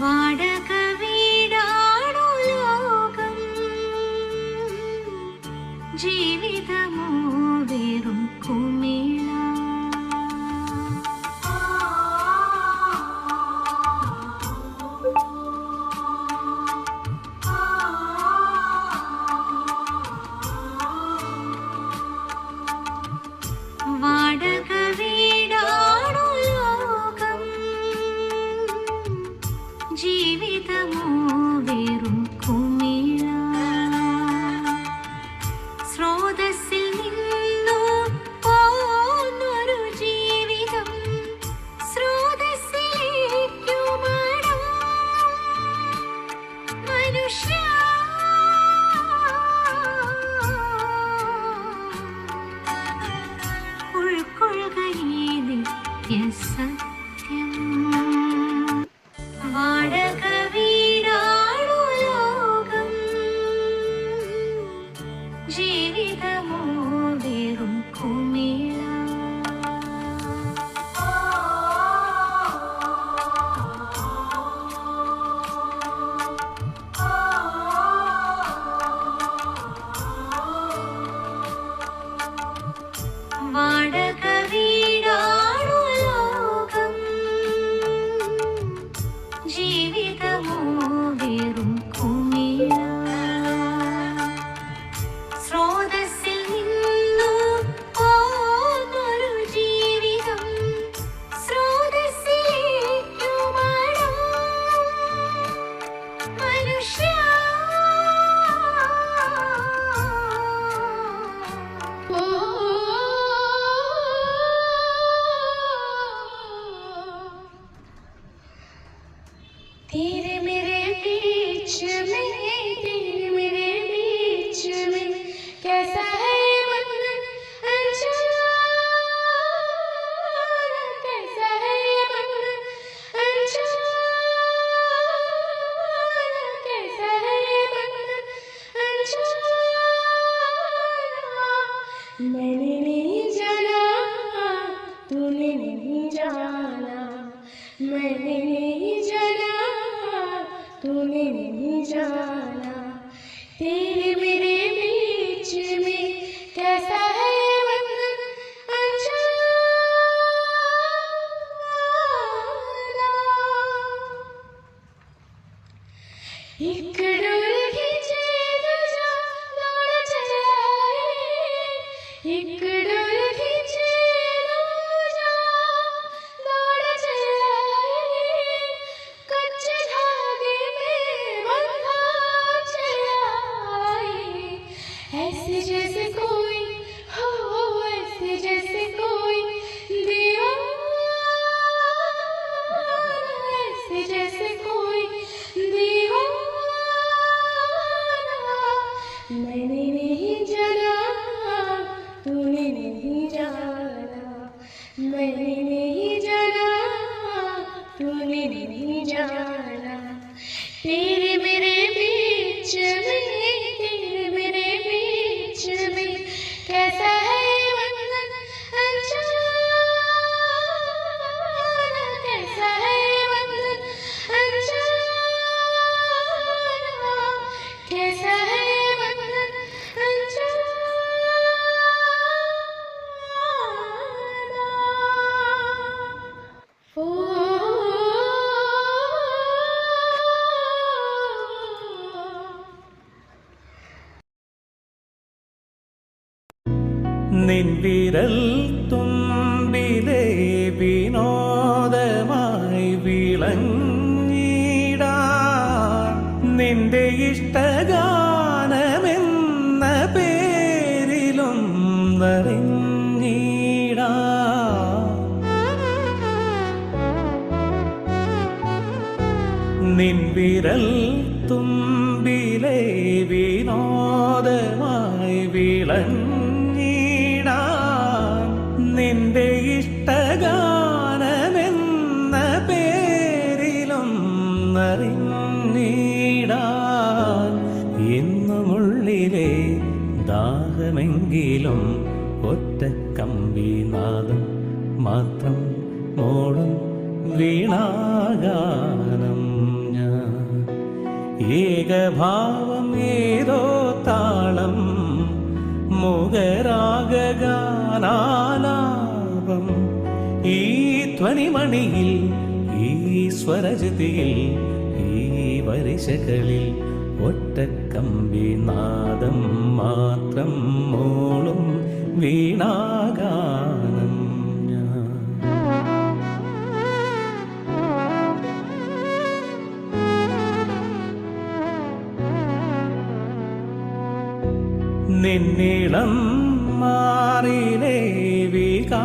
வாட జీవితము. एक വിരൽ തുമ്പിലെ വിനോദമായി വിളഞ്ഞിടാൻ നിന്റെ ഇഷ്ടഗാനമെന്ന പേരിലും നിറിഞ്ഞിടാൻ ദാഹമെങ്കിലും ഒറ്റ മാത്രം മോളും വീണാഗാനം ഏകഭാവം ഏതോ താളം മുഖരാഗാനാലാപം ഈ ധ്വനിമണിയിൽ ഈ സ്വരജതിയിൽ ഈ വരിശകളിൽ ഒറ്റക്കമ്പി നാദം മാത്രം മോളും വീണാഗാനം നിന്നിളം മാറിലേ വികാരമായലിൻ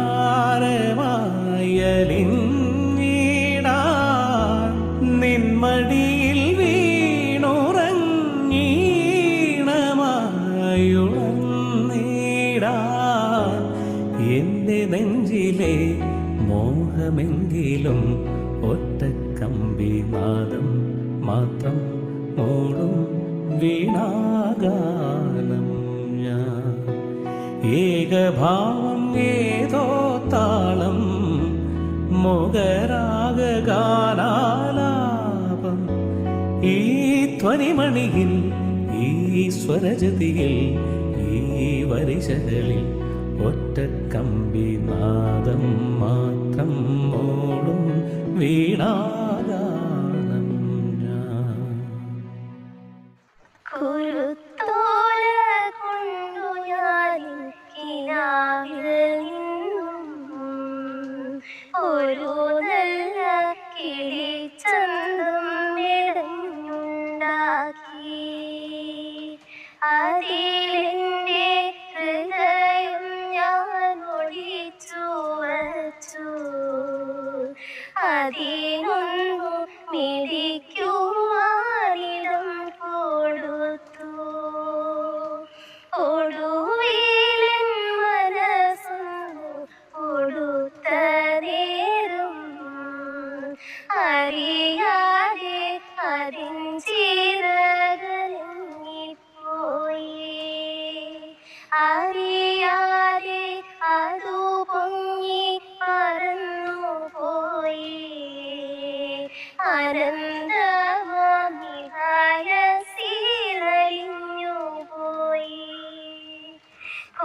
നിന്മടിയിൽ വീണുറങ്ങീണമായുണർന്നിടാൻ എന്റെ നെഞ്ചിലെ മോഹമെങ്കിലും ഒറ്റക്കമ്പി നാദം മാത്രം ഓടും വീണാഗാനം ഏകഭാവം ഏതോ താളം മുഖരാഗ ഗാനാലാപം ഈ ധ്വനിമണിയിൽ ഈ സ്വരജതിയിൽ ഈ വരിശകളിൽ കമ്പി നാദം മാത്രം മോളും വീണാഗാനം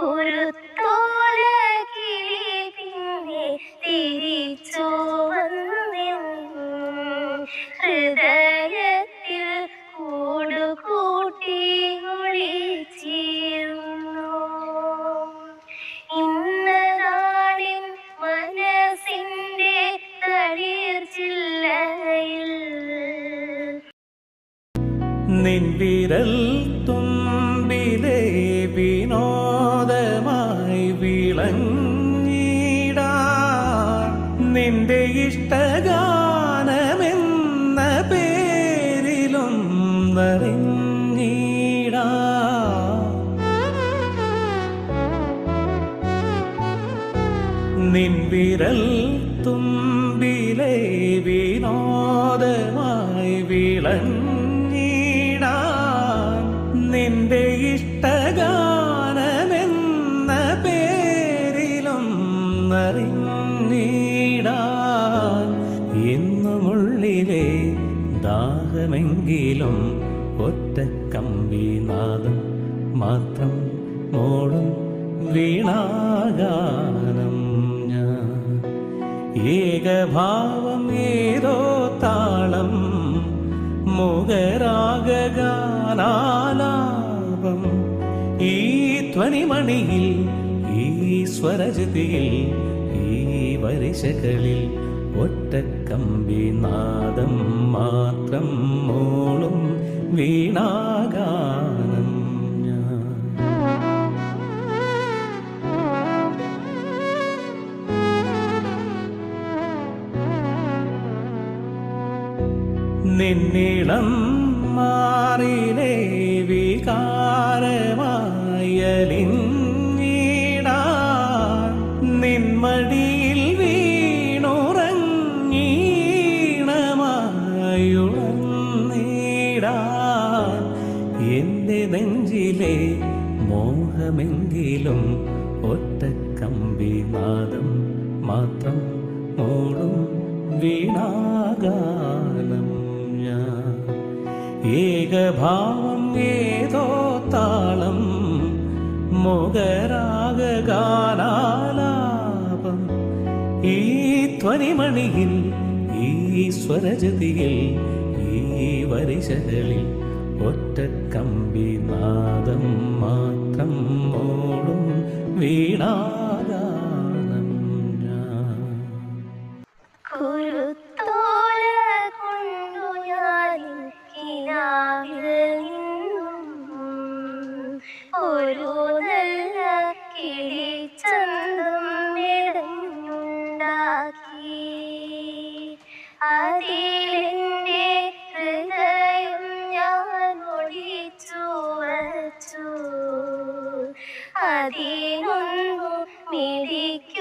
recording. വിളഞ്ഞിടാൻ നിന്റെ ഇഷ്ടഗാനമെന്ന പേരിലും നിറഞ്ഞിടാൻ നിൻവിരൽ തുമ്പിലെ വിനോദമായി വിളഞ്ഞിടാൻ അറിഞ്ഞിടാൻ എന്നുമുള്ളിലെ ദാഹമെങ്കിലും ഒറ്റ കമ്പി നാദം മാത്രം മോളും വീണാഗാനം ഞാൻ. ഏകഭാവം ഏതോ താളം മുഖരാഗാനാലാപം ഈ ധ്വനിമണിയിൽ ഈ സ്വരജതിയിൽ വരിശകളിൽ ഒറ്റക്കമ്പി നാദം മാത്രം മോളും വീണാഗാനം ഞാൻ. നിന്നിളം മാറിലേ വികാരമായലിഞ്ഞിടാൻ നെഞ്ചിലെ മോഹമെങ്കിലും ഒറ്റക്കമ്പി നാദം മാത്രം മോളും വീണാഗാനം ഞാൻ. ഏകഭാവം ഏതോ താളം മോകരാഗാനാലാപം ഈ ധ്വനിമണിയിൽ ഈ സ്വരജതിയിൽ ഈ വരിശകളിൽ ഒറ്റക്കമ്പി നാദം മാത്രം ഓടും വീണാഗാനം അതിനൊന്നു മിടിക്കുവാനിടം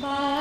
Bye.